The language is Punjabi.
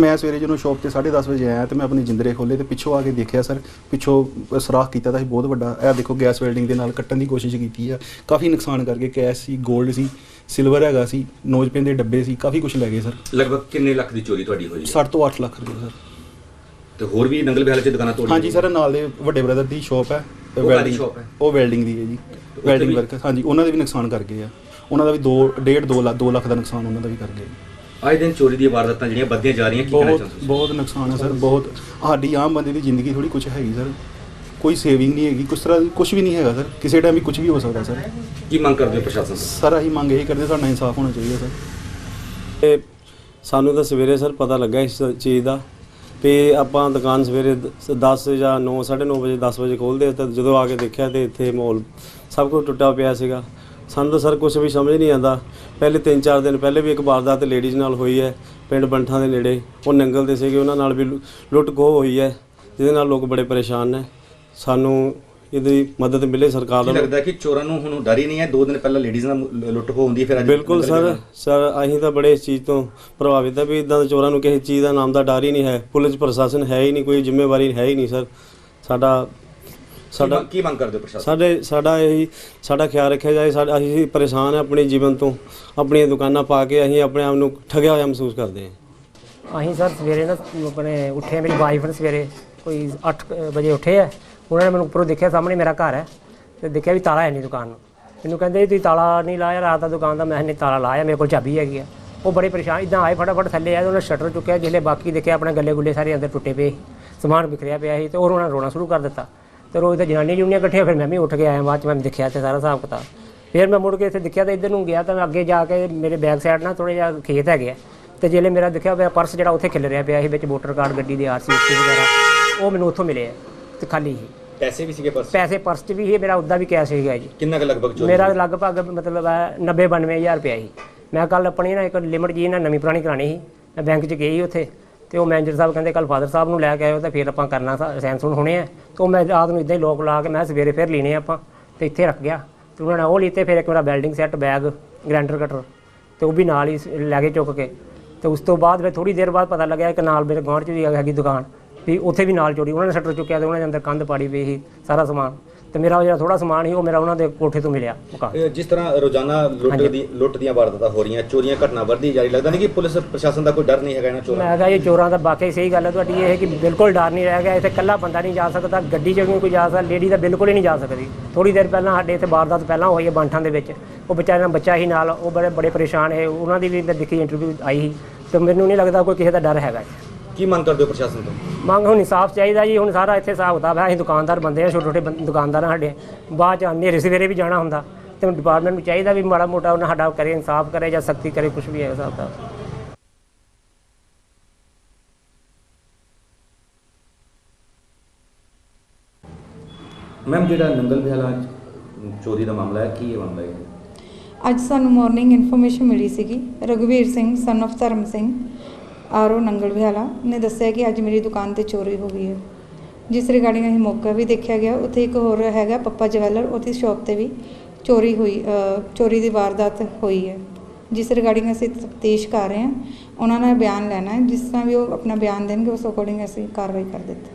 ਮੈਂ ਸਵੇਰੇ ਜਦੋਂ ਸ਼ਾਪ ਤੇ 10:30 ਵਜੇ ਆਇਆ ਤੇ ਮੈਂ ਆਪਣੀ ਜਿੰਦਰੇ ਖੋਲੇ ਤੇ ਪਿੱਛੋਂ ਆ ਕੇ ਦੇਖਿਆ ਸਰ ਪਿੱਛੋਂ ਸਰਾਖ ਕੀਤਾ ਤਾਂ ਸੀ ਬਹੁਤ ਵੱਡਾ ਇਹ ਦੇਖੋ ਗੈਸ ਵੈਲਡਿੰਗ ਦੇ ਨਾਲ ਕੱਟਣ ਦੀ ਕੋਸ਼ਿਸ਼ ਕੀਤੀ ਆ। ਕਾਫੀ ਨੁਕਸਾਨ ਕਰਕੇ ਕੈਸ਼ ਸੀ 골ਡ ਸੀ ਸਿਲਵਰ ਹੈਗਾ ਸੀ ਨੋਜ਼ਪਿਨ ਦੇ ਡੱਬੇ ਸੀ ਕਾਫੀ ਕੁਝ ਲੈ ਗਏ ਸਰ। ਲਗਭਗ ਕਿੰਨੇ ਲੱਖ ਦੀ ਚੋਰੀ ਤੁਹਾਡੀ ਹੋਈ ਹੈ? 60 ਤੋਂ 8 ਲੱਖ ਰੁਪਏ ਸਰ। ਤੇ ਹੋਰ ਵੀ ਨੰਗਲ ਬਿਹਾਲ ਚ ਦੁਕਾਨਾਂ ਤੋੜੀਆਂ ਹਾਂਜੀ ਸਰ ਨਾਲ ਦੇ ਵੱਡੇ ਬ੍ਰਦਰ ਦੀ ਸ਼ਾਪ ਹੈ ਉਹ ਕਾਹਦੀ welding- shop ਹੈ? ਉਹ ਵੈਲਡਿੰਗ ਦੀ ਹੈ ਜੀ ਵੈਲਡਿੰਗ ਵੀ? ਵਰਕ ਹਾਂਜੀ ਉਹਨਾਂ ਦੇ ਵੀ ਨੁਕਸਾਨ ਕਰ ਗਏ ਆ। ਉਹਨਾਂ ਦਾ ਵੀ 2 1.5 2 ਲੱਖ 2 ਲੱਖ ਦਾ ਨੁਕਸਾਨ ਉਹਨਾਂ ਦਾ ਵੀ ਕਰ ਗਏ। ਅੱਜ ਦਿਨ ਚੋਰੀ ਦੀਆਂ ਵਾਰਦਾਤਾਂ ਜਿਹੜੀਆਂ ਵੱਧਦੀਆਂ ਜਾ ਰਹੀਆਂ ਕੀ ਕਹਿਣਾ ਬਹੁਤ ਚਾਹੁੰਦੇ ਬਹੁਤ ਨੁਕਸਾਨ ਹੈ ਸਰ ਬਹੁਤ। ਸਾਡੀ ਆਮ ਬੰਦੇ ਦੀ ਜ਼ਿੰਦਗੀ ਥੋੜੀ ਕੁਝ ਹੈਗੀ ਸਰ। ਕੋਈ ਸੇਵਿੰਗ ਨਹੀਂ ਹੈਗੀ ਕੁਛ ਤਰ੍ਹਾਂ ਕੁਝ ਵੀ ਨਹੀਂ ਹੈਗਾ ਸਰ। ਕਿਸੇ ਟਾਈਮ ਵੀ ਕੁਝ ਵੀ ਹੋ ਸਕਦਾ ਸਰ। ਕੀ ਮੰਗ ਕਰਦੇ ਹੋ ਪ੍ਰਸ਼ਾਸਨ ਤੋਂ? ਸਰ ਅਸੀਂ ਮੰਗ ਇਹੀ ਕਰਦੇ ਸਾਡਾ ਇਨਸਾਫ ਹੋਣਾ ਚਾਹੀਦਾ ਸਰ। ਤੇ ਸਾਨੂੰ ਤਾਂ ਸਵੇਰੇ ਸਰ ਪਤਾ ਲੱਗਾ ਇਸ ਚੀਜ਼ ਦਾ। ਤੇ ਆਪਾਂ ਦੁਕਾਨ ਸਵੇਰੇ 10 ਜਾਂ 9 9:30 ਵਜੇ 10 ਵਜੇ ਖੋਲਦੇ ਤਾਂ ਜਦੋਂ ਆ ਕੇ ਦੇਖਿਆ ਤੇ ਇੱਥੇ ਮਾਹੌਲ ਸਭ ਕੁਝ ਟੁੱਟਾ ਪਿਆ ਸੀਗਾ। ਸਾਨੂੰ ਤਾਂ ਸਰ ਕੁਝ ਵੀ ਸਮਝ ਨਹੀਂ ਆਂਦਾ ਪਹਿਲੇ 3-4 ਦਿਨ ਪਹਿਲੇ ਵੀ ਇੱਕ ਵਾਰਦਾਤ ਲੇਡੀਜ਼ ਨਾਲ ਹੋਈ ਹੈ ਪਿੰਡ ਬੰਠਾਂ ਦੇ ਨੇੜੇ। ਉਹ ਨੰਗਲ ਦੇ ਸੀਗੇ ਉਹਨਾਂ ਨਾਲ ਵੀ ਲੁੱਟ ਖੋਹ ਹੋਈ ਹੈ ਜਿਹਦੇ ਨਾਲ ਲੋਕ ਬੜੇ ਪਰੇਸ਼ਾਨ ਨੇ। ਸਾਨੂੰ ਇਹਦੀ ਮਦਦ ਮਿਲੇ ਸਰਕਾਰ ਕੀ ਵੱਲੋਂ। ਲੱਗਦਾ ਕਿ ਚੋਰਾਂ ਨੂੰ ਹੁਣ ਡਰ ਹੀ ਨਹੀਂ ਹੈ? ਦੋ ਦਿਨ ਪਹਿਲਾਂ ਲੇਡੀਜ਼ ਨਾਲ ਮੁ- ਲੁੱਟ ਹੋ ਹੁੰਦੀ ਹੈ, ਫਿਰ ਅੱਜ ਬਿਲਕੁਲ ਸਰ। ਸਰ ਅਸੀਂ ਤਾਂ ਬੜੇ ਇਸ ਚੀਜ਼ ਤੋਂ ਪ੍ਰਭਾਵਿਤ ਹੈ ਵੀ ਇਦਾਂ ਦੇ ਚੋਰਾਂ ਨੂੰ ਕਿਸੇ ਚੀਜ਼ ਦਾ ਨਾਮ ਦਾ ਡਰ ਹੀ ਨਹੀਂ ਹੈ। ਪੁਲਿਸ ਪ੍ਰਸ਼ਾਸਨ ਹੈ ਹੀ ਨਹੀਂ ਕੋਈ ਜ਼ਿੰਮੇਵਾਰੀ ਹੈ ਹੀ ਨਹੀਂ ਸਰ। ਸਾਡਾ ਸਾਡਾ ਕੀ ਮੰਗ ਕਰਦੇ ਹੋ ਪ੍ਰਸ਼ਾਸਨ? ਸਾਡੇ ਸਾਡਾ ਇਹੀ ਸਾਡਾ ਖਿਆਲ ਰੱਖਿਆ ਜਾਏ ਸਾਡਾ ਅਸੀਂ ਪਰੇਸ਼ਾਨ ਹਾਂ ਆਪਣੇ ਜੀਵਨ ਤੋਂ ਆਪਣੀਆਂ ਦੁਕਾਨਾਂ ਪਾ ਕੇ ਅਸੀਂ ਆਪਣੇ ਆਪ ਨੂੰ ਠੱਗਿਆ ਹੋਇਆ ਮਹਿਸੂਸ ਕਰਦੇ ਹਾਂ। ਅਸੀਂ ਸਰ ਸਵੇਰੇ ਨਾ ਆਪਣੇ ਉੱਠੇ ਮੇਰੀ ਵਾਈਫ ਨੇ ਸਵੇਰੇ ਕੋਈ 8 ਵਜੇ ਉੱਠੇ ਆ ਉਹਨਾਂ ਨੇ ਮੈਨੂੰ ਉੱਪਰੋਂ ਦੇਖਿਆ ਸਾਹਮਣੇ ਮੇਰਾ ਘਰ ਹੈ ਤੇ ਦੇਖਿਆ ਵੀ ਤਾਲਾ ਹੈ ਨਹੀਂ ਦੁਕਾਨ ਨੂੰ। ਮੈਨੂੰ ਕਹਿੰਦੇ ਤੁਸੀਂ ਤਾਲਾ ਨਹੀਂ ਲਾਇਆ ਰਾਤ ਦਾ ਦੁਕਾਨ ਦਾ ਮੈਂ ਨਹੀਂ ਤਾਲਾ ਲਾਇਆ ਮੇਰੇ ਕੋਲ ਚਾਬੀ ਹੈਗੀ ਆ। ਉਹ ਬੜੇ ਪਰੇਸ਼ਾਨ ਇਦਾਂ ਆਏ ਫਟਾਫਟ ਥੱਲੇ ਆਏ ਉਹਨੇ ਸ਼ਟਰ ਚੁੱਕਿਆ ਜਿਹੜੇ ਬਾਕੀ ਦੇਖਿਆ ਆਪਣੇ ਗੱਲੇ ਗੁੱਲੇ ਸਾਰੇ ਅੰਦਰ ਟੁੱਟੇ ਪਏ। ਸਮਾਨ ਵਿਖਰਿਆ ਪਿਆ ਸੀ ਤੇ ਉਹ ਉਹਨਾਂ ਨੇ ਰੋਣਾ ਸ਼ੁਰੂ ਕਰ ਦਿੱਤਾ। ਤੇ ਰੋਜ਼ ਤਾਂ ਜਨਾਨੀ ਜੁਨੀਆਂ ਇਕੱਠੀਆਂ ਫਿਰ ਮੈਂ ਵੀ ਉੱਠ ਕੇ ਆਇਆ ਬਾਅਦ ਚ ਮੈਂ ਦੇਖਿਆ ਤੇ ਸਾਰਾ ਹਿਸਾਬ ਕਿਤਾਬ। ਫਿਰ ਮੈਂ ਮੁੜ ਕੇ ਇੱਥੇ ਦੇਖਿਆ ਤੇ ਇੱਧਰ ਨੂੰ ਗਿਆ ਤਾਂ ਅੱਗੇ ਜਾ ਕੇ ਮੇਰੇ ਬੈਕ ਸਾਈਡ ਨਾਲ ਥੋੜੇ ਜਿਹਾ ਖੇਤ ਹੈਗੇ ਤੇ ਜਿਹੜੇ ਮੇਰਾ ਦੇਖਿਆ ਮੇਰਾ ਪਰਸ ਜਿਹੜਾ ਉੱਥੇ ਖਿਲ ਰਿਹਾ ਪਿਆ ਸੀ ਵਿੱਚ ਵੋਟਰ ਕਾਰਡ ਗੱਡੀ ਦੇ ਆਰਸੀ ਵਗੈਰਾ ਉਹ ਮੈਨੂੰ ਉੱਥੋਂ ਮਿਲੇ ਆ ਤੇ ਖਾਲੀ ਸੀ। ਪੈਸੇ ਵੀ ਸੀਗੇ ਪਰਸ? ਪੈਸੇ ਪਰਸ 'ਚ ਵੀ ਸੀ ਮੇਰਾ ਉੱਦਾਂ ਵੀ ਕੈਸ਼ ਸੀਗਾ ਜੀ। ਕਿੰਨਾ ਕੁ ਲਗਭਗ ਚੋਰੀ ਮੇਰਾ ਲਗਭਗ ਮਤਲਬ 90 92000 ਰੁਪਇਆ ਸੀ। ਮੈਂ ਕੱਲ ਆਪਣੀ ਨਾ ਇੱਕ ਲਿਮਟ ਜੀ ਨਾ ਨਵੀਂ ਪੁਰਾਣੀ ਕਰਾਣੀ ਸੀ। ਮੈਂ ਬੈਂਕ 'ਚ ਗਈ ਉੱਥੇ। ਤੇ ਉਹ ਮੈਨੇਜਰ ਸਾਹਿਬ ਕਹਿੰਦੇ ਕੱਲ ਫਾਦਰ ਸਾਹਿਬ ਨੂੰ ਲੈ ਕੇ ਆਇਓ ਤਾਂ ਫਿਰ ਆਪਾਂ ਕਰਨਾ ਸੈਂਸੂਨ ਹੋਣੇ ਆ। ਤੇ ਉਹ ਮੈਂ ਰਾਤ ਨੂੰ ਇਦਾਂ ਹੀ ਲੋਕ ਲਾ ਕੇ ਮੈਂ ਸਵੇਰੇ ਫਿਰ ਲੈਣੇ ਆਪਾਂ, ਤੇ ਇੱਥੇ ਰੱਖ ਗਿਆ। ਤੇ ਉਹਨਾਂ ਨੇ ਉਹ ਲੀਤੇ, ਫਿਰ ਇੱਕ ਮੇਰਾ welding set, bag grinder cutter, ਤੇ ਉਹ ਵੀ ਨਾਲ ਹੀ ਲੈ ਕੇ ਚੁੱਕ ਕੇ। ਤੇ ਉਸ ਤੋਂ ਬਾਅਦ ਫਿਰ ਥੋੜੀ ਦੇਰ ਬਾਅਦ ਪਤਾ ਲੱਗਿਆ ਕਿ ਨਾਲ ਮੇਰੇ ਗੁਆਂਢ 'ਚ ਵੀ ਹੈਗੀ ਦੁਕਾਨ, ਵੀ ਉੱਥੇ ਵੀ ਨਾਲ ਚੋਰੀ ਉਹਨਾਂ ਨੇ ਸ਼ਟਰ ਚੁੱਕਿਆ ਤੇ ਉਹਨਾਂ ਦੇ ਅੰਦਰ ਕੰਧ ਪਾੜੀ ਪਈ ਸੀ ਸਾਰਾ ਸਮਾਨ। ਤੇ ਮੇਰਾ ਉਹ ਜਿਹੜਾ ਥੋੜਾ ਸਮਾਨ ਸੀ ਉਹ ਮੇਰਾ ਉਹਨਾਂ ਦੇ ਕੋਠੇ ਤੋਂ ਮਿਲਿਆ ਇਹ ਜਿਸ ਤਰ੍ਹਾਂ ਰੋਜ਼ਾਨਾ ਲੁੱਟ ਦੀ ਲੁੱਟ ਦੀਆਂ ਵਾਰਦਾਤਾਂ ਹੋ ਰਹੀਆਂ ਚੋਰੀਆਂ ਘਟਨਾ ਵੱਧਦੀ ਜਾ ਰਹੀ ਲੱਗਦਾ ਨਹੀਂ ਕਿ ਪੁਲਿਸ ਪ੍ਰਸ਼ਾਸਨ ਦਾ ਕੋਈ ਡਰ ਨਹੀਂ ਹੈਗਾ ਇਹਨਾਂ ਚੋਰਾਂ ਮੈਂ ਕਹਾਂ ਇਹ ਚੋਰਾਂ ਦਾ ਵਾਕਈ ਸਹੀ ਗੱਲ ਹੈ ਤੁਹਾਡੀ ਇਹ ਹੈ ਕਿ ਬਿਲਕੁਲ ਡਰ ਨਹੀਂ ਰਹਿ ਗਿਆ ਇੱਥੇ ਇਕੱਲਾ ਬੰਦਾ ਨਹੀਂ ਜਾ ਸਕਦਾ ਗੱਡੀ 'ਚ ਵੀ ਕੋਈ ਜਾ ਸਕਦਾ ਲੇਡੀ ਤਾਂ ਬਿਲਕੁਲ ਹੀ ਨਹੀਂ ਜਾ ਸਕਦੀ। ਥੋੜੀ ਦੇਰ ਪਹਿਲਾਂ ਸਾਡੇ ਇੱਥੇ ਵਾਰਦਾਤ ਪਹਿਲਾਂ ਹੋਈ ਹੈ ਬਾਂਠਾਂ ਦੇ ਵਿੱਚ ਉਹ ਵਿਚਾਰੇ ਦਾ ਬੱਚਾ ਹੀ ਨਾਲ ਉਹ ਬੜੇ ਬੜੇ ਪਰੇਸ਼ਾਨ ਹੈ ਉਹਨਾਂ ਦੀ ਵੀ ਮੈਂ ਦੇਖੀ ਇੰਟਰਵਿਊ ਆਈ ਸੀ ਤੇ ਮੈਨੂੰ ਨਹੀਂ ਲੱਗਦਾ ਕੋਈ ਕਿਸੇ ਦਾ ਡਰ ਹੈਗਾ। ਕੀ ਮੰਗ ਕਰਦੇ ਹੋ ਪ੍ਰਸ਼ਾਸਨ ਤੋਂ? ਮੰਗ ਹੁਣ ਇਨਸਾਫ ਚਾਹੀਦਾ ਜੀ ਹੁਣ ਸਾਰਾ ਇੱਥੇ ਹਿਸਾਬ ਕਿਤਾਬ ਹੈ ਅਸੀਂ ਦੁਕਾਨਦਾਰ ਬੰਦੇ ਆ ਛੋਟੇ ਛੋਟੇ ਬੰ- ਦੁਕਾਨਦਾਰ ਆ ਸਾਡੇ। ਬਾਅਦ ਚ ਹਨੇਰੇ ਸਵੇਰੇ ਵੀ ਜਾਣਾ ਹੁੰਦਾ। ਤੇ ਡਿਪਾਰਟਮੈਂਟ ਨੂੰ ਚਾਹੀਦਾ ਵੀ ਮਾੜਾ ਮੋਟਾ ਉਹਨਾਂ ਸਾਡਾ ਕਰੇ ਇਨਸਾਫ ਕਰੇ ਜਾਂ ਸਖਤੀ ਕਰੇ ਕੁਝ ਵੀ ਹੈ ਹਿਸਾਬ ਦਾ ਮੈਮ ਜਿਹੜਾ ਨੰਗਲ ਬਿਹਾਲਾ ਚੋਰੀ ਦਾ ਮਾਮਲਾ ਹੈ ਕੀ ਇਹ ਮਾਮਲਾ ਹੈ? ਅੱਜ ਸਾਨੂੰ ਮਾਰਨਿੰਗ ਇਨਫੋਰਮੇਸ਼ਨ ਮਿਲੀ ਸੀਗੀ। ਰਘੁਵੀਰ ਸਿੰਘ ਸਨ of ਧਰਮ ਸਿੰਘ ਆਰਓ ਨੰਗਲ ਵਿਹਾਲਾ ਨੇ ਦੱਸਿਆ ਕਿ ਅੱਜ ਮੇਰੀ ਦੁਕਾਨ ਤੇ ਚੋਰੀ ਹੋ ਗਈ ਹੈ। ਜਿਸ ਰਿਗਾਰਡਿੰਗ ਅਸੀਂ ਮੌਕਾ ਵੀ ਦੇਖਿਆ ਗਿਆ, ਉੱਥੇ ਇੱਕ ਹੋਰ ਹੈਗਾ ਪੱਪਾ ਜਵੈਲਰ, ਉਹਦੀ ਸ਼ਾਪ ਤੇ ਵੀ ਚੋਰੀ ਹੋਈ ਚੋਰੀ ਦੀ ਵਾਰਦਾਤ ਹੋਈ ਹੈ। ਜਿਸ ਰਿਗਾਰਡਿੰਗ ਅਸੀਂ ਤਫਤੀਸ਼ ਕਰ ਰਹੇ ਹਾਂ, ਉਹਨਾਂ ਨੇ ਬਿਆਨ ਲੈਣਾ ਹੈ, ਜਿਸ ਤਰ੍ਹਾਂ ਵੀ ਉਹ ਆਪਣਾ ਬਿਆਨ ਦੇਣਗੇ, ਉਸ ਅਕੋਰਡਿੰਗ ਅਸੀਂ ਕਾਰਵਾਈ ਕਰ ਦਿੱਤੀ।